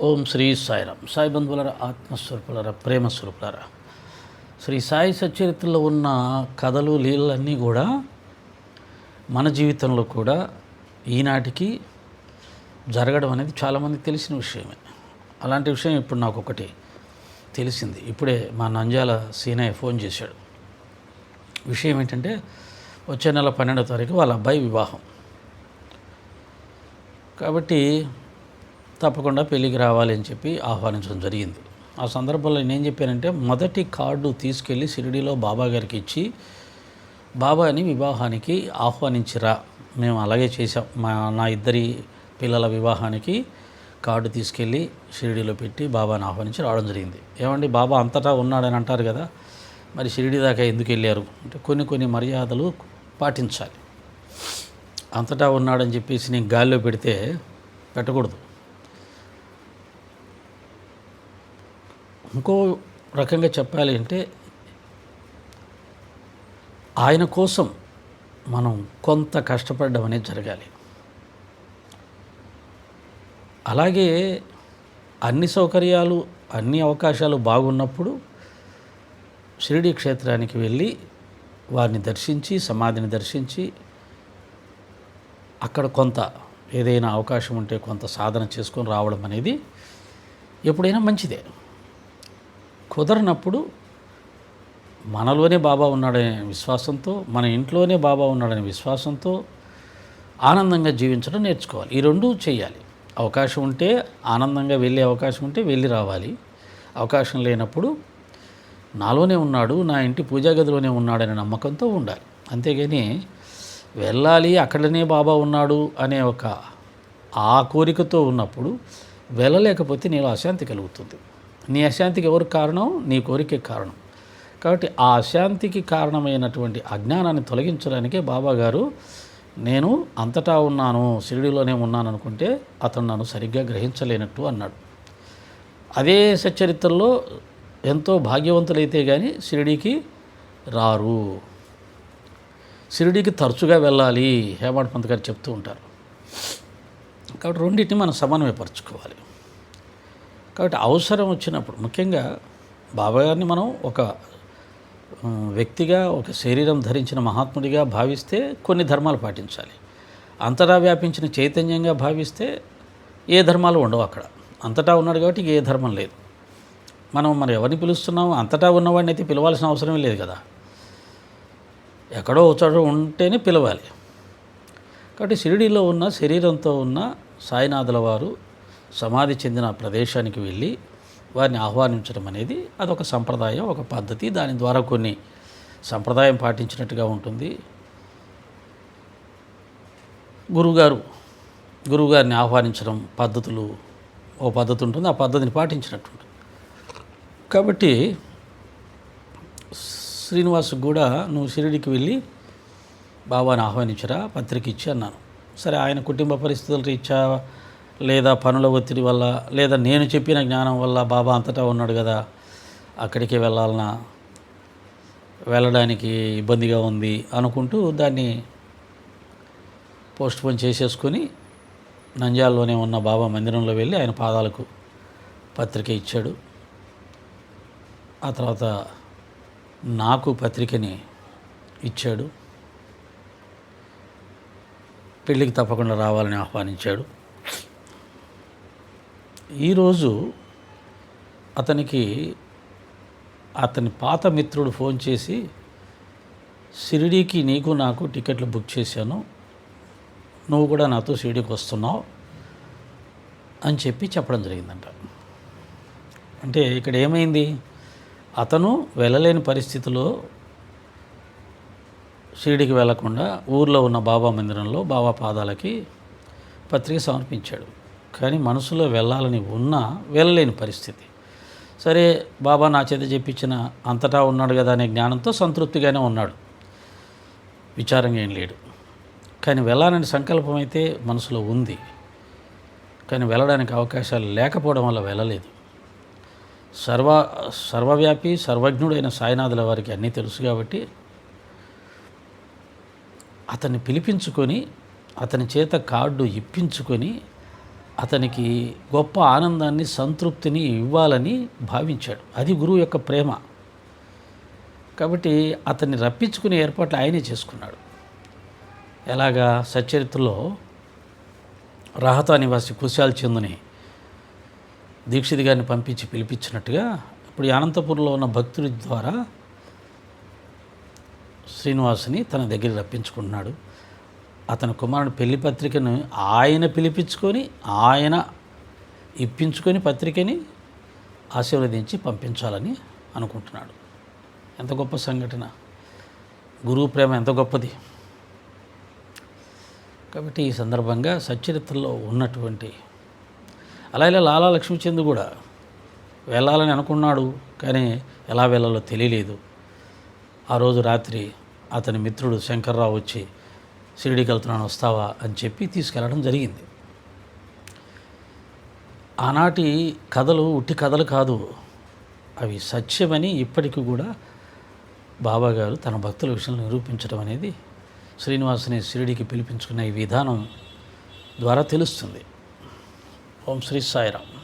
ఓం శ్రీ సాయిరామ్. సాయి బంధువులర ఆత్మస్వరూపులర ప్రేమ స్వరూపులర శ్రీ సాయి సచరిత్రలో ఉన్న కథలు లీలన్నీ కూడా మన జీవితంలో కూడా ఈనాటికి జరగడం అనేది చాలామందికి తెలిసిన విషయమే. అలాంటి విషయం ఇప్పుడు నాకు ఒకటి తెలిసింది. ఇప్పుడే మా నంజాల సీనయ్య ఫోన్ చేశాడు. విషయం ఏంటంటే వచ్చే నెల పన్నెండో తారీఖు వాళ్ళ అబ్బాయి వివాహం. కాబట్టి తప్పకుండా పెళ్ళికి రావాలి అని చెప్పి ఆహ్వానించడం జరిగింది. ఆ సందర్భంలో నేనేం చెప్పానంటే మొదటి కార్డు తీసుకెళ్ళి షిరిడీలో బాబా గారికి ఇచ్చి బాబాని వివాహానికి ఆహ్వానించిరా మేము అలాగే చేసాం మా నా ఇద్దరి పిల్లల వివాహానికి కార్డు తీసుకెళ్ళి షిరిడీలో పెట్టి బాబాని ఆహ్వానించి రావడం జరిగింది. ఏమండి బాబా అంతటా ఉన్నాడని అంటారు కదా మరి షిరిడి దాకా ఎందుకు వెళ్ళారు? అంటే కొన్ని కొన్ని మర్యాదలు పాటించాలి. అంతటా ఉన్నాడని చెప్పేసి నేను గాల్లో పెడితే పెట్టకూడదు. ఇంకో రకంగా చెప్పాలి అంటే ఆయన కోసం మనం కొంత కష్టపడడం అనేది జరగాలి. అలాగే అన్ని సౌకర్యాలు అన్ని అవకాశాలు బాగున్నప్పుడు షిరిడి క్షేత్రానికి వెళ్ళి వారిని దర్శించి సమాధిని దర్శించి అక్కడ కొంత ఏదైనా అవకాశం ఉంటే కొంత సాధన చేసుకొని రావడం అనేది ఎప్పుడైనా మంచిదే. కుదరనప్పుడు మనలోనే బాబా ఉన్నాడనే విశ్వాసంతో మన ఇంట్లోనే బాబా ఉన్నాడనే విశ్వాసంతో ఆనందంగా జీవించడం నేర్చుకోవాలి. ఈ రెండూ చేయాలి. అవకాశం ఉంటే ఆనందంగా వెళ్ళే అవకాశం ఉంటే వెళ్ళి రావాలి. అవకాశం లేనప్పుడు నాలోనే ఉన్నాడు నా ఇంటి పూజా గదిలోనే ఉన్నాడనే నమ్మకంతో ఉండాలి. అంతేగాని వెళ్ళాలి అక్కడనే బాబా ఉన్నాడు అనే ఒక ఆ కోరికతో ఉన్నప్పుడు వెళ్ళలేకపోతే నీలో అశాంతి కలుగుతుంది. నీ అశాంతికి ఎవరికి కారణం? నీ కోరికే కారణం. కాబట్టి ఆ అశాంతికి కారణమైనటువంటి అజ్ఞానాన్ని తొలగించడానికే బాబా గారు నేను అంతటా ఉన్నాను షిరిడిలోనే ఉన్నాను అనుకుంటే అతను నన్ను సరిగ్గా గ్రహించలేనట్టు అన్నాడు. అదే సచ్చరిత్రలో ఎంతో భాగ్యవంతులైతే కానీ షిరిడీకి రారు. షిరిడీకి తరచుగా వెళ్ళాలి హేమంత్ పంత్ గారు చెప్తూ ఉంటారు. కాబట్టి రెండింటిని మనం సమన్వయపరచుకోవాలి. కాబట్టి అవసరం వచ్చినప్పుడు ముఖ్యంగా బాబా గారిని మనం ఒక వ్యక్తిగా ఒక శరీరం ధరించిన మహాత్ముడిగా భావిస్తే కొన్ని ధర్మాలు పాటించాలి. అంతటా వ్యాపించిన చైతన్యంగా భావిస్తే ఏ ధర్మాలు ఉండవు అక్కడ. అంతటా ఉన్నాడు కాబట్టి ఏ ధర్మం లేదు. మనం మరి ఎవరిని పిలుస్తున్నాం? అంతటా ఉన్నవాడిని అయితే పిలవాల్సిన అవసరమే లేదు కదా. ఎక్కడో చోట ఉంటేనే పిలవాలి. కాబట్టి షిరిడీలో ఉన్న శరీరంతో ఉన్న సాయినాథుల వారు సమాధి చెందిన ప్రదేశానికి వెళ్ళి వారిని ఆహ్వానించడం అనేది అదొక సంప్రదాయం ఒక పద్ధతి. దాని ద్వారా కొన్ని సంప్రదాయం పాటించినట్టుగా ఉంటుంది. గురువుగారు గురువుగారిని ఆహ్వానించడం పద్ధతులు ఓ పద్ధతి ఉంటుంది. ఆ పద్ధతిని పాటించినట్టు ఉంటుంది. కాబట్టి శ్రీనివాస్ కూడా నువ్వు షిరిడికి వెళ్ళి బాబాని ఆహ్వానించరా పత్రిక ఇచ్చి అన్నాను. సరే ఆయన కుటుంబ పరిస్థితుల రీత్యా లేదా పనుల ఒత్తిడి వల్ల లేదా నేను చెప్పిన జ్ఞానం వల్ల బాబా అంతటా ఉన్నాడు కదా అక్కడికి వెళ్ళాలన్నా వెళ్ళడానికి ఇబ్బందిగా ఉంది అనుకుంటూ దాన్ని పోస్ట్పోన్ చేసేసుకొని నంజాల్లోనే ఉన్న బాబా మందిరంలో వెళ్ళి ఆయన పాదాలకు పత్రిక ఇచ్చాడు. ఆ తర్వాత నాకు పత్రికని ఇచ్చాడు. పెళ్ళికి తప్పకుండా రావాలని ఆహ్వానించాడు. ఈరోజు అతనికి అతని పాత మిత్రుడు ఫోన్ చేసి షిరిడీకి నీకు నాకు టికెట్లు బుక్ చేశాను. నువ్వు కూడా నాతో షిరిడీకి వస్తున్నావు. అని చెప్పి చెప్పడం జరిగిందంట. అంటే ఇక్కడ ఏమైంది? అతను వెళ్ళలేని పరిస్థితిలో షిరిడికి వెళ్ళకుండా ఊర్లో ఉన్న బాబా మందిరంలో బాబా పాదాలకి పత్రిక సమర్పించాడు. కానీ మనసులో వెళ్ళాలని ఉన్నా వెళ్ళలేని పరిస్థితి. సరే బాబా నా చేత చెప్పించిన అంతటా ఉన్నాడు కదా అనే జ్ఞానంతో సంతృప్తిగానే ఉన్నాడు. విచారంగా ఏం లేడు. కానీ వెళ్ళాలని సంకల్పం అయితే మనసులో ఉంది. కానీ వెళ్ళడానికి అవకాశాలు లేకపోవడం వల్ల వెళ్ళలేదు. సర్వ సర్వవ్యాపి సర్వజ్ఞుడైన సాయినాథుల వారికి అన్నీ తెలుసు కాబట్టి అతన్ని పిలిపించుకొని అతని చేత కార్డు ఇప్పించుకొని అతనికి గొప్ప ఆనందాన్ని సంతృప్తిని ఇవ్వాలని భావించాడు. అది గురువు యొక్క ప్రేమ. కాబట్టి అతన్ని రప్పించుకునే ఏర్పాట్లు ఆయనే చేసుకున్నాడు. ఎలాగా సచరిత్రలో రాహతా నివాసి కుశాల్ చందుని దీక్షిత్ గారిని పంపించి పిలిపించినట్టుగా ఇప్పుడు అనంతపురంలో ఉన్న భక్తుడి ద్వారా శ్రీనివాసుని తన దగ్గర రప్పించుకుంటున్నాడు. అతని కుమారుడు పెళ్ళి పత్రికను ఆయన పిలిపించుకొని ఆయన ఇప్పించుకొని పత్రికని ఆశీర్వదించి పంపించాలని అనుకుంటున్నాడు. ఎంత గొప్ప సంఘటన. గురువు ప్రేమ ఎంత గొప్పది. కాబట్టి ఈ సందర్భంగా సచ్చరిత్రలో ఉన్నటువంటి అలా ఇలా లాలా లక్ష్మీచంద్ కూడా వెళ్ళాలని అనుకున్నాడు కానీ ఎలా వెళ్ళాలో తెలియలేదు. ఆ రోజు రాత్రి అతని మిత్రుడు శంకర్రావు వచ్చి షిరిడీకి వెళ్తున్నాను వస్తావా అని చెప్పి తీసుకెళ్ళడం జరిగింది. ఆనాటి కథలు ఉట్టి కథలు కాదు అవి సత్యమని ఇప్పటికీ కూడా బాబా గారు తన భక్తుల విషయంలో నిరూపించడం అనేది శ్రీనివాసుని షిరిడికి పిలిపించుకున్న ఈ విధానం ద్వారా తెలుస్తుంది. ఓం శ్రీ సాయిరామ్.